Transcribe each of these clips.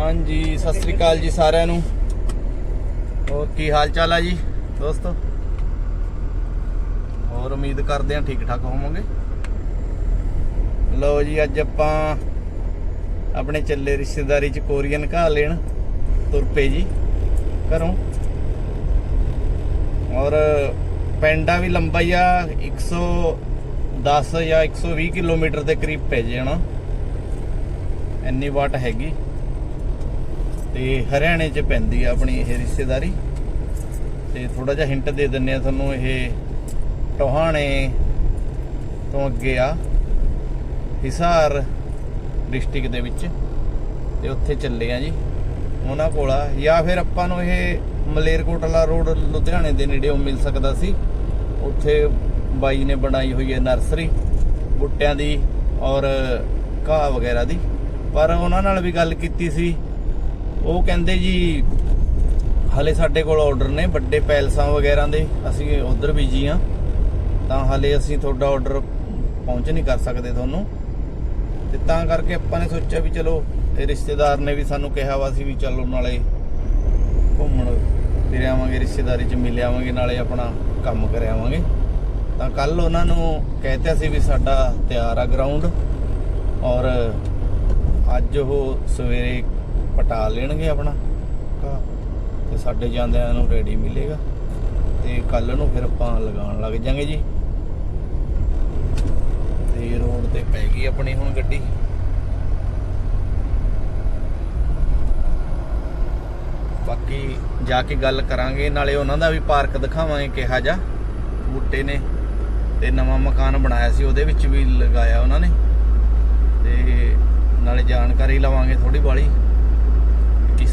ਹਾਂਜੀ, ਸਤਿ ਸ੍ਰੀ ਅਕਾਲ ਜੀ ਸਾਰਿਆਂ ਨੂੰ। ਹੋਰ ਕੀ ਹਾਲ ਚਾਲ ਆ ਜੀ, ਦੋਸਤੋ? ਹੋਰ ਉਮੀਦ ਕਰਦੇ ਹਾਂ ਠੀਕ ਠਾਕ ਹੋਵੋਗੇ। ਲਓ ਜੀ, ਅੱਜ ਆਪਾਂ ਆਪਣੇ ਚੱਲੇ ਰਿਸ਼ਤੇਦਾਰੀ ਚ ਕੋਰੀਅਨ ਘਾ ਲੈਣ ਤੁਰ ਪਏ ਜੀ, ਘਰੋਂ। ਔਰ ਪੈਂਡਾ ਵੀ ਲੰਬਾ ਹੀ ਆ 110 ਜਾਂ 120 ਕਿਲੋਮੀਟਰ ਦੇ ਕਰੀਬ ਪੈ ਜਾਣਾ ਇੰਨੀ ਵਾਟ ਹੈਗੀ। ਤੇ ਹਰਿਆਣੇ ਚ ਪੈਂਦੀ ਆ ਆਪਣੀ ਇਹ ਰਿਸ਼ਤੇਦਾਰੀ। ਤੇ ਥੋੜਾ ਜਿਹਾ ਹਿੰਟ ਦੇ ਦਿੰਨੇ ਆ ਤੁਹਾਨੂੰ ਇਹ ਟੋਹਾਣੇ ਤੋਂ ਅੱਗੇ ਆ ਹਿਸਾਰ ਡਿਸਟ੍ਰਿਕਟ ਦੇ ਵਿੱਚ। ਤੇ ਉੱਥੇ ਚੱਲੇ ਆ ਜੀ ਉਹਨਾਂ ਕੋਲ ਆ। ਜਾਂ ਫਿਰ ਆਪਾਂ ਨੂੰ ਇਹ ਮਲੇਰਕੋਟਲਾ ਰੋਡ ਲੁਧਿਆਣੇ ਦੇ ਨੇੜੇ ਮਿਲ ਸਕਦਾ ਸੀ। ਉੱਥੇ ਬਾਈ ਨੇ ਬਣਾਈ ਹੋਈ ਹੈ ਨਰਸਰੀ ਬੁੱਟਿਆਂ ਦੀ ਔਰ ਘਾਹ ਵਗੈਰਾ ਦੀ। ਪਰ ਉਹਨਾਂ ਨਾਲ ਵੀ ਗੱਲ ਕੀਤੀ ਸੀ ਉਹ ਕਹਿੰਦੇ ਜੀ, ਹਲੇ ਸਾਡੇ ਕੋਲ ਆਰਡਰ ਨੇ, ਵੱਡੇ ਪੈਲਸਾਂ ਵਗੈਰਾ ਦੇ, ਅਸੀਂ ਉਧਰ ਬੀਜੀ ਆ ਤਾਂ ਹਲੇ ਅਸੀਂ ਤੁਹਾਡਾ ਆਰਡਰ ਪਹੁੰਚ ਨਹੀਂ ਕਰ ਸਕਦੇ ਤੁਹਾਨੂੰ। ਤੇ ਤਾਂ ਕਰਕੇ ਆਪਾਂ ਨੇ ਸੋਚਿਆ ਵੀ ਚਲੋ ਇਹ ਰਿਸ਼ਤੇਦਾਰ ਨੇ ਵੀ ਸਾਨੂੰ ਕਿਹਾ ਵਾ ਸੀ ਵੀ ਚਲੋ ਨਾਲੇ ਘੁੰਮਣ ਫਿਰ ਆਵਾਂਗੇ, ਰਿਸ਼ਤੇਦਾਰੀ ਚ ਮਿਲ ਆਵਾਂਗੇ, ਨਾਲੇ ਆਪਣਾ ਕੰਮ ਕਰ ਆਵਾਂਗੇ। ਤਾਂ ਕੱਲ ਉਹਨਾਂ ਨੂੰ ਕਹਿਤਾ ਸੀ ਵੀ ਸਾਡਾ ਤਿਆਰ ਆ ਗਰਾਊਂਡ ਔਰ ਅੱਜ ਉਹ ਸਵੇਰੇ ਪਟਾ ਲੈਣਗੇ ਆਪਣਾ। ਘਾਹ ਤੇ ਸਾਡੇ ਜਾਂਦਿਆਂ ਨੂੰ ਰੈਡੀ ਮਿਲੇਗਾ। ਤੇ ਕੱਲ ਨੂੰ ਫਿਰ ਆਪਾਂ ਲਗਾਉਣ ਲੱਗ ਜਾਾਂਗੇ ਜੀ। ਤੇ ਰੋਡ ਤੇ ਪੈ ਗਈ ਆਪਣੀ ਹੁਣ ਗੱਡੀ। ਬਾਕੀ ਜਾ ਕੇ ਗੱਲ ਕਰਾਂਗੇ, ਨਾਲੇ ਉਹਨਾਂ ਦਾ ਵੀ ਪਾਰਕ ਦਿਖਾਵਾਂਗੇ ਕਿਹਾ ਜਾ। ਬੂਟੇ ਨੇ ਤੇ ਨਵਾਂ ਮਕਾਨ ਬਣਾਇਆ ਸੀ, ਉਹਦੇ ਵਿੱਚ ਵੀ ਲਗਾਇਆ ਉਹਨਾਂ ਨੇ। ਤੇ ਨਾਲੇ ਜਾਣਕਾਰੀ ਲਵਾਂਗੇ ਥੋੜੀ ਬਾਲੀ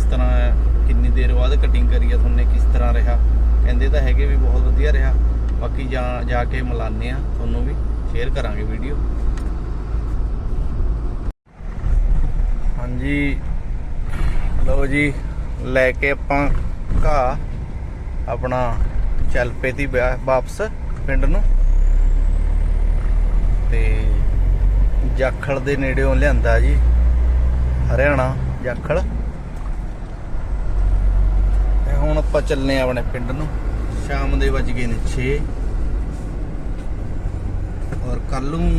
ਕਿਸ ਤਰ੍ਹਾਂ ਕਿੰਨੀ ਦੇਰ ਬਾਅਦ ਕਟਿੰਗ ਕਰੀ ਆ, ਤੁਹਾਨੂੰ ਕਿਸ ਤਰ੍ਹਾਂ ਰਿਹਾ? ਕਹਿੰਦੇ ਤਾਂ ਹੈਗੇ ਵੀ ਬਹੁਤ ਵਧੀਆ ਰਿਹਾ। ਬਾਕੀ ਜਾ ਜਾ ਕੇ ਮਿਲਾਨੇ ਆ, ਤੁਹਾਨੂੰ ਵੀ ਸ਼ੇਅਰ ਕਰਾਂਗੇ ਵੀਡੀਓ ਹਾਂਜੀ। ਲਓ ਜੀ, ਲੈ ਕੇ ਆਪਾਂ ਘਾਹ, ਆਪਣਾ ਚੱਲ ਪਏ ਤੀ ਵਾਪਸ ਪਿੰਡ ਨੂੰ। ਤੇ ਜਾਖੜ ਦੇ ਨੇੜਿਓਂ ਲਿਆਂਦਾ ਜੀ, ਹਰਿਆਣਾ ਜਾਖੜ ਹੁਣ ਆਪਾਂ ਚੱਲਨੇ ਆ ਆਪਣੇ ਪਿੰਡ ਨੂੰ। ਸ਼ਾਮ ਦੇ ਵੱਜ ਗਏ ਨੇ 6 ਔਰ ਕੱਲ ਨੂੰ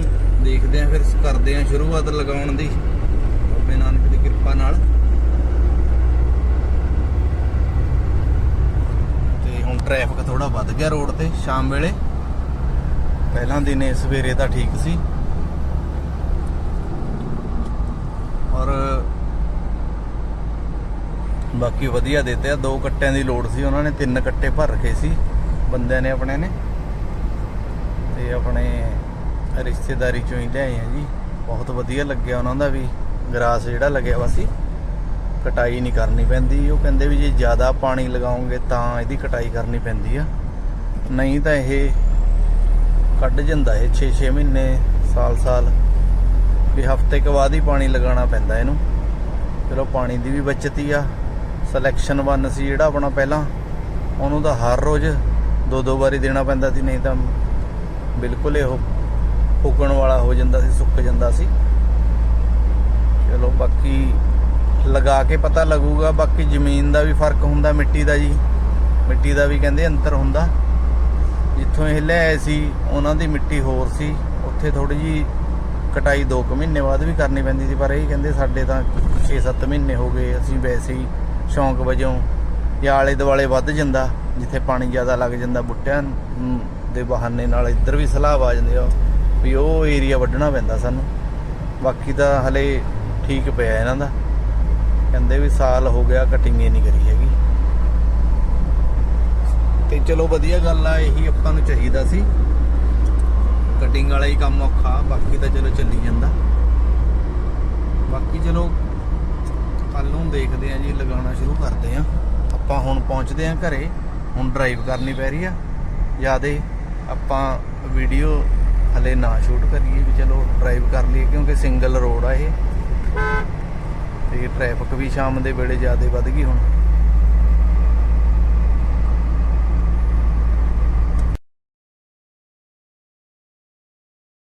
ਦੇਖਦੇ ਆ ਫਿਰ ਕਰਦੇ ਆ ਸ਼ੁਰੂਆਤ ਲਗਾਉਣ ਦੀ। ਬਾਬੇ ਨਾਨਕ ਦੀ ਕਿਰਪਾ ਨਾਲ। ਤੇ ਹੁਣ ਟ੍ਰੈਫਿਕ ਥੋੜਾ ਵੱਧ ਗਿਆ ਰੋਡ ਤੇ ਸ਼ਾਮ ਵੇਲੇ। ਪਹਿਲਾਂ ਦਿਨੇ ਸਵੇਰੇ ਤਾਂ ਠੀਕ ਸੀ। ਔਰ ਬਾਕੀ ਵਧੀਆ ਦਿੱਤੇ ਆ। ਦੋ ਕੱਟਿਆਂ ਦੀ ਲੋੜ ਸੀ, ਉਹਨਾਂ ਨੇ ਤਿੰਨ ਕੱਟੇ ਭਰ ਰਖੇ ਸੀ, ਬੰਦਿਆਂ ਨੇ ਆਪਣੇ ਨੇ। ਤੇ ਆਪਣੇ ਰਿਸ਼ਤੇਦਾਰੀ ਚੋਂ ਹੀ ਲਿਆਏ ਆ ਜੀ। ਬਹੁਤ ਵਧੀਆ ਲੱਗਿਆ ਉਹਨਾਂ ਦਾ ਵੀ। ਗਰਾਸ ਜਿਹੜਾ ਲੱਗਿਆ ਵਾ ਸੀ, ਕਟਾਈ ਨਹੀਂ ਕਰਨੀ ਪੈਂਦੀ। ਉਹ ਕਹਿੰਦੇ ਵੀ ਜੇ ਜ਼ਿਆਦਾ ਪਾਣੀ ਲਗਾਓਗੇ ਤਾਂ ਇਹਦੀ ਕਟਾਈ ਕਰਨੀ ਪੈਂਦੀ ਆ। ਨਹੀਂ ਤਾਂ ਇਹ ਕੱਢ ਜਾਂਦਾ ਇਹ 6-6 ਮਹੀਨੇ, ਸਾਲ-ਸਾਲ। ਵੀ ਹਫ਼ਤੇ ਕੁ ਬਾਅਦ ਹੀ ਪਾਣੀ ਲਗਾਉਣਾ ਪੈਂਦਾ ਇਹਨੂੰ। ਚਲੋ ਪਾਣੀ ਦੀ ਵੀ ਬਚਤ ਹੀ ਆ। ਸਿਲੈਕਸ਼ਨ ਵਨ ਸੀ ਜਿਹੜਾ ਆਪਣਾ ਪਹਿਲਾਂ। ਉਹਨੂੰ ਤਾਂ ਹਰ ਰੋਜ਼ ਦੋ ਦੋ ਵਾਰੀ ਦੇਣਾ ਪੈਂਦਾ ਸੀ, ਨਹੀਂ ਤਾਂ ਬਿਲਕੁਲ ਇਹ ਫੁੱਕਣ ਵਾਲਾ ਹੋ ਜਾਂਦਾ ਸੀ, ਸੁੱਕ ਜਾਂਦਾ ਸੀ। ਚਲੋ ਬਾਕੀ ਲਗਾ ਕੇ ਪਤਾ ਲੱਗੂਗਾ, ਬਾਕੀ ਜ਼ਮੀਨ ਦਾ ਵੀ ਫ਼ਰਕ ਹੁੰਦਾ, ਮਿੱਟੀ ਦਾ ਜੀ। ਮਿੱਟੀ ਦਾ ਵੀ ਕਹਿੰਦੇ ਅੰਤਰ ਹੁੰਦਾ। ਜਿੱਥੋਂ ਇਹ ਲੈ ਆਏ ਸੀ, ਉਹਨਾਂ ਦੀ ਮਿੱਟੀ ਹੋਰ ਸੀ। ਉੱਥੇ ਥੋੜੀ ਜੀ ਕਟਾਈ 2 ਕੁ ਮਹੀਨੇ ਬਾਅਦ ਵੀ ਕਰਨੀ ਪੈਂਦੀ ਸੀ, ਪਰ ਇਹ ਕਹਿੰਦੇ ਸਾਡੇ ਤਾਂ 6-7 ਮਹੀਨੇ ਹੋ ਗਏ, ਅਸੀਂ ਵੈਸੇ ਹੀ ਸ਼ੌਂਕ ਵਜੋਂ ਜਾਂ ਆਲੇ ਦੁਆਲੇ ਵੱਧ ਜਾਂਦਾ, ਜਿੱਥੇ ਪਾਣੀ ਜ਼ਿਆਦਾ ਲੱਗ ਜਾਂਦਾ, ਬੁੱਟਿਆਂ ਦੇ ਬਹਾਨੇ ਨਾਲ ਇੱਧਰ ਵੀ ਸਲਾਹ ਆ ਜਾਂਦੇ ਆ ਵੀ ਉਹ ਏਰੀਆ ਵੱਢਣਾ ਪੈਂਦਾ ਸਾਨੂੰ। ਬਾਕੀ ਤਾਂ ਹਲੇ ਠੀਕ ਪਿਆ ਇਹਨਾਂ ਦਾ। ਕਹਿੰਦੇ ਵੀ ਸਾਲ ਹੋ ਗਿਆ ਕਟਿੰਗ ਹੀ ਨਹੀਂ ਕਰੀ ਹੈਗੀ। ਤੇ ਚਲੋ ਵਧੀਆ ਗੱਲ ਆ, ਇਹੀ ਆਪਾਂ ਨੂੰ ਚਾਹੀਦਾ ਸੀ। ਕਟਿੰਗ ਵਾਲਾ ਹੀ ਕੰਮ ਔਖਾ, ਬਾਕੀ ਤਾਂ ਚਲੋ ਚੱਲੀ ਜਾਂਦਾ ਬਾਕੀ ਚਲੋ ਕੱਲ ਨੂੰ ਦੇਖਦੇ ਆ ਜੀ, ਲਗਾਉਣਾ ਸ਼ੁਰੂ ਕਰਦੇ ਆ ਆਪਾਂ ਹੁਣ ਪਹੁੰਚਦੇ ਆ ਘਰੇ। ਹੁਣ ਡਰਾਈਵ ਕਰਨੀ ਪੈ ਰਹੀ ਆ। ਜਿਆਦੇ ਆਪਾਂ ਵੀਡੀਓ ਹਲੇ ਨਾ ਸ਼ੂਟ ਕਰੀਏ ਵੀ ਚਲੋ ਡਰਾਈਵ ਕਰ ਲਈਏ, ਕਿਉਂਕਿ ਸਿੰਗਲ ਰੋਡ ਆ ਇਹ। ਤੇ ਟ੍ਰੈਫਿਕ ਵੀ ਸ਼ਾਮ ਦੇ ਵੇਲੇ ਜਿਆਦੇ ਵੱਧ ਗਈ ਹੁਣ।